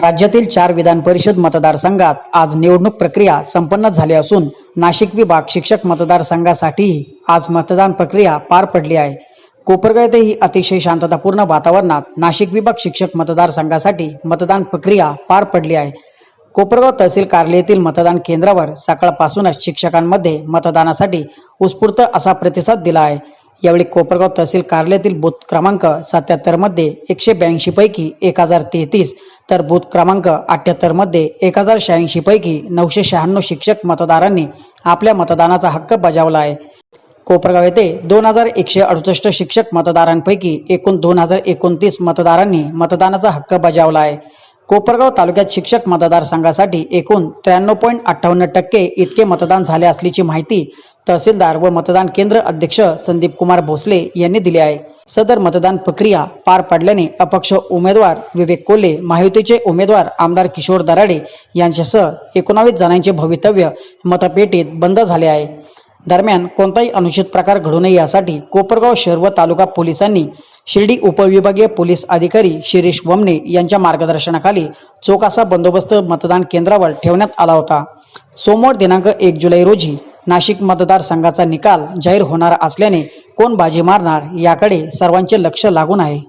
राज्यातील चार विधान परिषद मतदारसंघात आज निवडणूक प्रक्रिया संपन्न झाली असून नाशिक विभाग शिक्षक मतदारसंघासाठीही आज मतदान प्रक्रिया पार पडली आहे. कोपरगाव येथेही अतिशय शांततापूर्ण वातावरणात नाशिक विभाग शिक्षक मतदारसंघासाठी मतदान प्रक्रिया पार पडली आहे. कोपरगाव तहसील कार्यालयातील मतदान केंद्रावर सकाळपासूनच शिक्षकांमध्ये मतदानासाठी उत्स्फूर्त असा प्रतिसाद दिला आहे. यावेळी कोपरगाव तहसील कार्यालयातील बूथ क्रमांक सत्याहत्तरमध्ये एकशे ब्याऐंशी पैकी एक हजार तेहतीस तर बूथ क्रमांक अठ्याहत्तरमध्ये एक हजार शहाऐंशी पैकी नऊशे शहाण्णव शिक्षक मतदारांनी आपल्या मतदानाचा हक्क बजावला आहे. कोपरगाव येथे दोन हजार एकशे अडुसष्ट शिक्षक मतदारांपैकी एकूण दोन हजार एकोणतीस मतदारांनी मतदानाचा हक्क बजावला आहे. कोपरगाव तालुक्यात शिक्षक मतदारसंघासाठी एकूण त्र्याण्णव पॉईंट अठ्ठावन्न टक्के इतके मतदान झाले असल्याची माहिती तहसीलदार व मतदान केंद्र अध्यक्ष संदीप कुमार भोसले यांनी दिली आहे. सदर मतदान प्रक्रिया पार पडल्याने अपक्ष उमेदवार विवेक कोल्हे महायुतीचे उमेदवार आमदार किशोर दराडे यांच्यासह एकोणावीस जणांचे भवितव्य मतपेटीत बंद झाले आहे. दरम्यान कोणताही अनुचित प्रकार घडू नये यासाठी कोपरगाव शहर व तालुका पोलिसांनी शिर्डी उपविभागीय पोलीस अधिकारी शिरीष वमने यांच्या मार्गदर्शनाखाली चोकासा बंदोबस्त मतदान केंद्रावर ठेवण्यात आला होता. सोमवार दिनांक एक जुलै रोजी नाशिक मतदारसंघाचा निकाल जाहीर होणार असल्याने कोण बाजी मारणार याकडे सर्वांचे लक्ष लागून आहे.